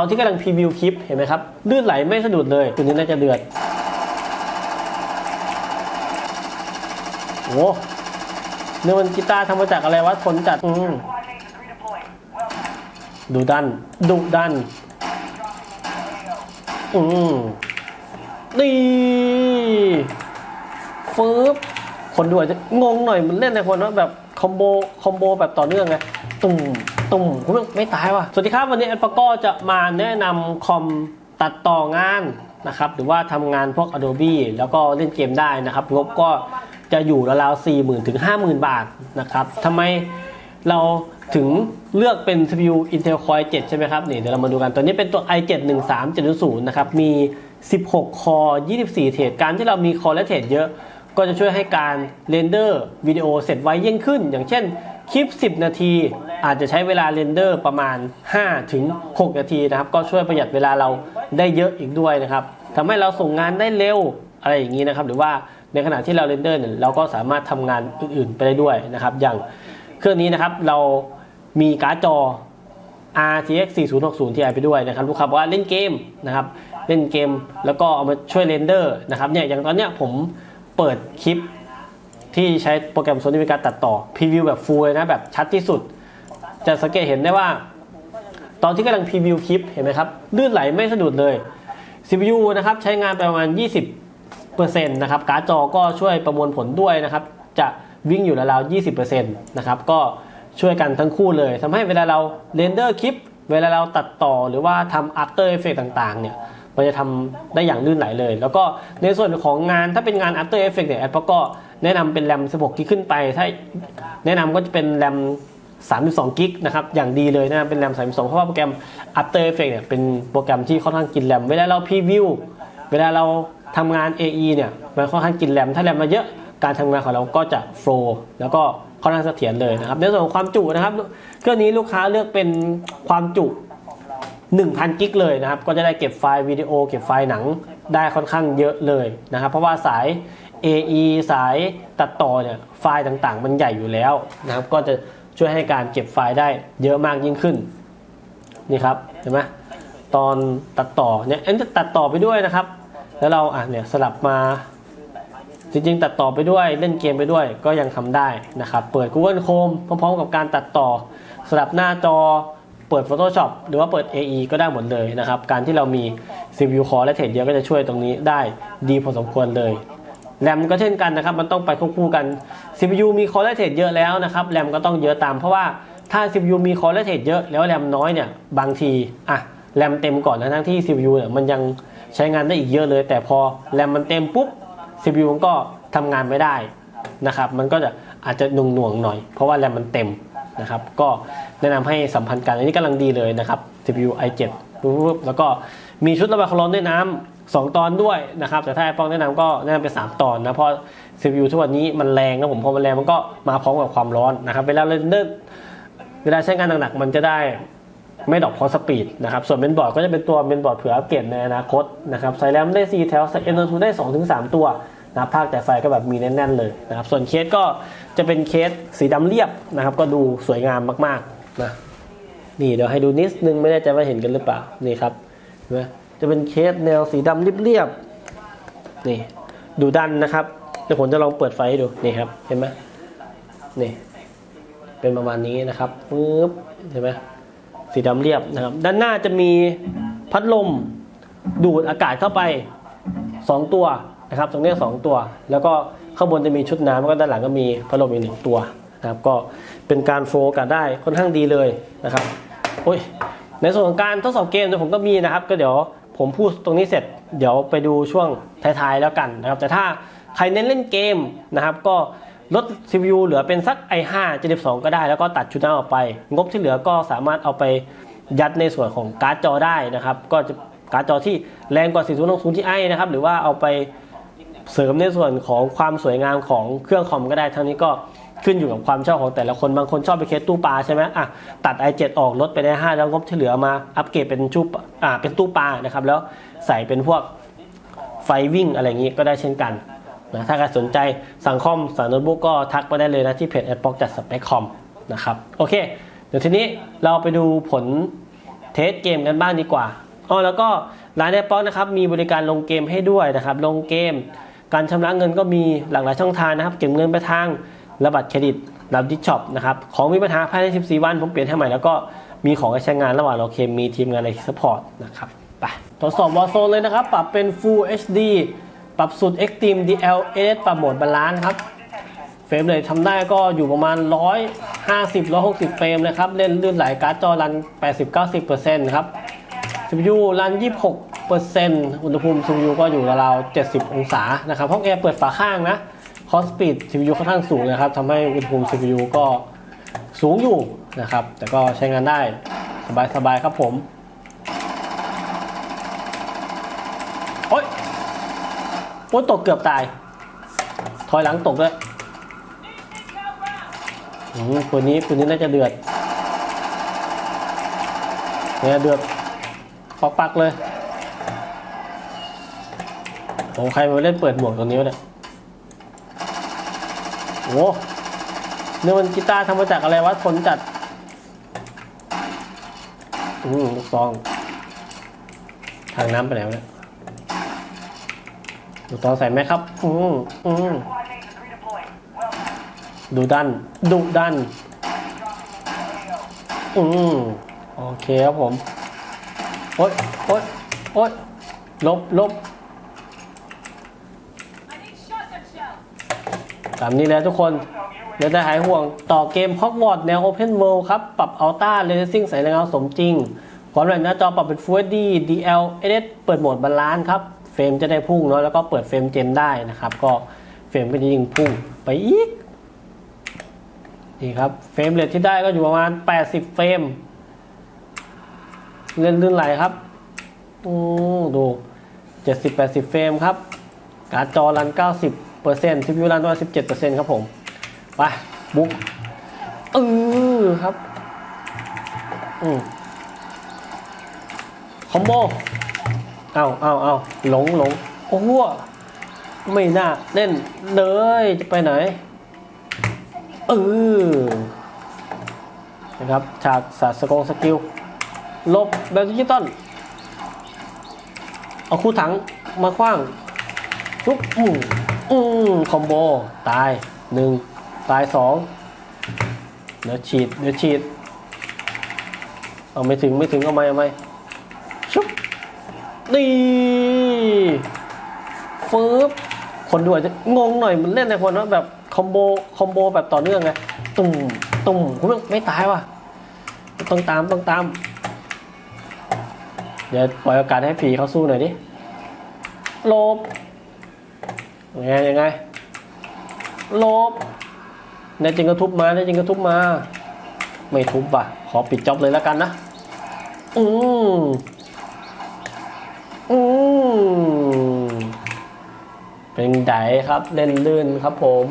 ตอนที่กำลังพรีวิวคลิปเห็นไหมครับลื่นไหลไม่สะดุดเลยตัวนี้น่าจะเดือดโอ้เนี่ยมันกีตาร์ทำมาจากอะไรวะทนจัดอืมดุดันดุดันอืมนี่ฟืบคนดูอาจจะงงหน่อยมันเล่นในคนว่าแบบคอมโบคอมโบแบบต่อเนื่องไงตุ่ม ตุ่มไม่ไม่ตายว่ะ สวัสดีครับ วันนี้แอดปก็จะมาแนะนำคอมตัดต่องานนะครับ หรือว่าทำงานพวก Adobe แล้วก็เล่นเกมได้นะครับ งบก็จะอยู่ราวๆ4 0,000 ถึง 50,000 บาทนะครับทำไมเราถึงเลือกเป็น CPU Intel Core i7 ใช่ไหมครับนี่เดี๋ยวเรามาดูกันตัวนี้เป็นตัว i7 13700นะครับ มี 16 คอ24 เทรดการที่เรามีคอและเทรดเยอะ ก็จะช่วยให้การเรนเดอร์วิดีโอเสร็จไวยิ่งขึ้น อย่างเช่น คลิป 10 นาที อาจจะใช้เวลาเรนเดอร์ประมาณ 5 ถึง 6 นาทีนะครับ ก็ช่วยประหยัดเวลาเราได้เยอะอีกด้วยนะครับทำให้เราส่งงานได้เร็วอะไรอย่างนี้นะครับ หรือว่าในขณะที่เราเรนเดอร์เนี่ยเราก็สามารถทำงานอื่นๆไปได้ด้วยนะครับ อย่างเครื่องนี้นะครับเรามีการ์ดจอ RTX 4060 Ti ไปด้วยนะครับ ลูกค้าบอกว่าเล่นเกมนะครับ เล่นเกมแล้วก็เอามาช่วยเรนเดอร์นะครับเนี่ยอย่างตอนเนี้ยผมเปิดคลิป ที่ใช้โปรแกรม Sony ในการตัดต่อพรีวิวแบบฟูลเลยนะแบบชัดที่สุด จะสังเกตเห็นได้ว่า ตอนที่กำลังพรีวิวคลิปเห็นไหมครับลื่นไหลไม่สะดุดเลย CPU นะครับใช้งานไปประมาณ 20%นะครับการ์ดจอก็ช่วยประมวลผลด้วยนะครับ จะวิ่งอยู่ราวๆ20%นะครับก็ช่วยกันทั้งคู่เลยทำให้เวลาเราเรนเดอร์คลิป เวลาเราตัดต่อหรือว่าทำ After Effects ต่างๆเนี่ย มันจะทำได้อย่างลื่นไหลเลย แล้วก็ในส่วนของงานถ้าเป็นงาน After Effects เนี่ยแอปก็แนะนำเป็นแรม 16 กิกขึ้นไป ถ้าแนะนำก็จะเป็นแรม 32 กิกนะครับ อย่างดีเลยนะเป็นแรม 32 เพราะว่าโปรแกรม After Effects เนี่ยเป็นโปรแกรมที่ค่อนข้างกินแรม เวลาเราพรีวิว เวลาเราทำงาน AE เนี่ยมันค่อนข้างกินแรม ถ้าแรมมาเยอะการทำงานของเราก็จะโฟล์แล้วก็ค่อนข้างเสถียรเลยนะครับในส่วนของความจุนะครับเครื่องนี้ลูกค้าเลือกเป็นความจุ 1,000 กิกเลยนะครับ ก็จะได้เก็บไฟล์วิดีโอ เก็บไฟล์หนังได้ค่อนข้างเยอะเลยนะครับ เพราะว่าสาย AE สายตัดต่อเนี่ยไฟล์ต่างๆ มันใหญ่อยู่แล้วนะครับ ก็จะช่วยให้การเก็บไฟล์ได้เยอะมากยิ่งขึ้น นี่ครับเห็นไหมตอนตัดต่อเนี่ยอันจะตัดต่อไปด้วยนะครับ แล้วเราอะเนี่ยสลับมา จริงๆ ตัดต่อไปด้วยเล่นเกมไปด้วยก็ยังทำได้นะครับ เปิด Google Chrome พร้อมๆ กับการตัดต่อสลับหน้าจอ เปิด Photoshop หรือว่าเปิด AE ก็ได้หมดเลยนะครับ การที่เรามี CPU Core และเทรดเยอะก็จะช่วยตรงนี้ได้ดีพอสมควรเลยแรมก็เช่นกันนะครับ มันต้องไปควบคู่กัน CPU มี Core และเทรดเยอะแล้วนะครับแรมก็ต้องเยอะตามเพราะว่าถ้า CPU มี Core และเทรดเยอะแล้วแรมน้อยเนี่ยบางทีอะแรมเต็มก่อนนะทั้งที่ CPU เนี่ยมันยังใช้งานได้อีกเยอะเลย แต่พอแรมมันเต็มปุ๊บ CPU มันก็ทำงานไม่ได้นะครับ มันก็จะอาจจะหน่วงหน่วงๆหน่อย เพราะว่าแรมมันเต็ม นะครับ ก็แนะนำให้สัมพันธ์กัน อันนี้กำลังดีเลยนะครับ CPU i7 ปุ๊บแล้วก็มีชุดระบายความร้อนด้วยน้ำสองตอนด้วยนะครับ แต่ถ้าไอปองแนะนำก็แนะนำเป็น 3 ตอนนะ เพราะ CPU ทุกวันนี้มันแรงนะผมพอมันแรงมันก็มาพร้อมกับความร้อนนะครับ เวลาเรนเดอร์เวลาใช้งานหนักๆมันจะได้ไม่ดอปเพราะสปีดนะครับ ส่วนเมนบอร์ดก็จะเป็นตัวเมนบอร์ดเผื่ออัปเกรดในอนาคตนะครับ ใส่แรมได้ 4 แถว ใส่เอ็นโได้ 2-3 ตัว นะครับภาคแต่ไฟก็แบบมีแน่นๆเลยนะครับส่วนเคสก็จะเป็นเคสสีดำเรียบนะครับ ก็ดูสวยงามมากๆนะนี่เดี๋ยวให้ดูนิดนึงไม่แน่ใจว่าเห็นกันหรือเปล่านี่ครับเห็นไหมจะเป็นเคสแนวสีดำเรียบๆนี่ดูดันนะครับเดี๋ยวผมจะลองเปิดไฟให้ดูนี่ครับเห็นไหมนี่เป็นประมาณนี้นะครับปึ๊บเห็นไหมสีดำเรียบนะครับ ด้านหน้าจะมีพัดลมดูดอากาศเข้าไป 2 ตัว นะครับตรงนี้สองตัว แล้วก็ข้างบนจะมีชุดน้ำแล้วก็ด้านหลังก็มีพัดลมอีกหนึ่งตัวนะครับก็เป็นการโฟกัสได้ค่อนข้างดีเลยนะครับโอ้ยในส่วนของการทดสอบเกมเนี่ยผมก็มีนะครับ ก็เดี๋ยวผมพูดตรงนี้เสร็จ เดี๋ยวไปดูช่วงท้ายๆแล้วกันนะครับ แต่ถ้าใครเน้นเล่นเกมนะครับ ก็ลด CPU เหลือเป็นสัก i5 72 ก็ได้ แล้วก็ตัดชุดน้ำออกไป งบที่เหลือก็สามารถเอาไปยัดในส่วนของการ์ดจอได้นะครับ ก็จะการ์ดจอที่แรงกว่า 4060 Ti นะครับ หรือว่าเอาไป เสริมในส่วนของความสวยงามของเครื่องคอมก็ได้ทั้งนี้ก็ขึ้นอยู่กับความชอบของแต่ละคนบางคนชอบไปเคสตู้ปลาใช่ไหมอะตัด i7 ออกลดไปได้5แล้วงบที่เหลือมาอัปเกรดเป็นชุบอ่าเป็นตู้ปลานะครับแล้วใส่เป็นพวกไฟวิ่งอะไรอย่างนี้ก็ได้เช่นกันนะถ้าใครสนใจสั่งคอมสั่งโน้ตบุ๊กก็ทักไปได้เลยนะที่เพจแอดบ็อกจัดสเปคคอมนะครับโอเค เดี๋ยวทีนี้เราไปดูผลเทสเกมกันบ้างดีกว่าอ๋อแล้วก็ร้านแอปป๊อกนะครับมีบริการลงเกมให้ด้วยนะครับลงเกม การชำระเงินก็มีหลากหลายช่องทางนะครับ เก็บเงินไปทางระบัตรเครดิตรับดิช็อปนะครับ ของมีปัญหาภายใน 14 วัน ผมเปลี่ยนให้ใหม่ แล้วก็มีของใช้งานระหว่างเราเคมมีทีมงานในซัพพอร์ตนะครับไปทดสอบวอลโซนเลยนะครับ ปรับเป็น Full HD ปรับสุด Extreme DLSS ปรับโหมดบาลานซ์ครับ เฟรมเลยทำได้ก็อยู่ประมาณ 150 160 เฟรมนะครับ เล่นลื่นไหลการ์ดจอรัน 80-90%ครับ CPU รัน 26 เปอร์เซ็นต์อุณหภูมิ CPU ก็อยู่ราวๆ70 องศานะครับห้องแอร์เปิดฝาข้างนะคอสปีด CPU ค่อนข้างสูงนะครับทำให้อุณหภูมิ CPU ก็สูงอยู่นะครับ แต่ก็ใช้งานได้สบายๆครับผมโอ๊ยโอ๊ยตกเกือบตาย ถอยหลังตกด้วยอืมปืนนี้ปืนนี้น่าจะเดือดเนี่ยเดือดปักปักๆเลย โอ้ใครมาเล่นเปิดหมวกตรงนี้เนี่ยโอ้เนี่ยมันกีตาร์ทำมาจากอะไรวะทนจัด อืมลูกซอง ทางน้ำไปไหนวเนี่ยลูกซองใส่ไหมครับ อืมอืมดูดันดุดัน อืมโอเคครับผม โอ๊ยโอ๊ยโอ๊ยลบลบ ตามนี้แล้วทุกคนเดี๋ยวจะหายห่วงต่อเกม Hogwarts แนว Open World ครับ ปรับ Ultra Racing ใส่แรงเงาสมจริงความแรงหน้าจอปรับเป็น Full HD DL SS เปิดโหมดบาลานซ์ครับ เฟรมจะได้พุ่งเนาะแล้วก็เปิดเฟรมเจนได้นะครับ ก็เฟรมก็จะยิงพุ่งไปอีกนี่ครับ เฟรมเรทที่ได้ก็อยู่ประมาณ 80 เฟรมเล่นลื่นไหลครับอืมดู 70-80 เฟรมครับ การ์ดจอรัน 90% CPU รันปอระมาณ17%ครับผม ไป บุกเออครับ อืมคอมโบ เอาเอาเอาหลงหลงโอ้โหไม่น่าเล่นเลยจะไปไหนเออนะครับ ฉากสาสกงสกิล ลบแบบดิจิตอลเอาคู่ถังมาคว้างปุ๊บอืม อืมคอมโบ ตายหนึ่งตายสองเดี๋ยวฉีดเดี๋ยวฉีด เอาไม่ถึงไม่ถึงเอาไหมเอาไหมชุบนี่ฟืบคนดูอาจจะงงหน่อยมันเล่นในคนว่าแบบคอมโบคอมโบแบบต่อเนื่องไงตุ่มตุ่มคุณไม่ตายว่ะต้องตามต้องตาม เดี๋ยวปล่อยโอกาสให้ผีเขาสู้หน่อยดิหลบ ยังไงยังไงลบแน่จริงก็ทุบมาแน่จริงก็ทุบมา ไม่ทุบว่ะ ขอปิดจ็อบเลยแล้วกันนะ อืมอืมเป็นไดครับ เล่นลื่นครับผม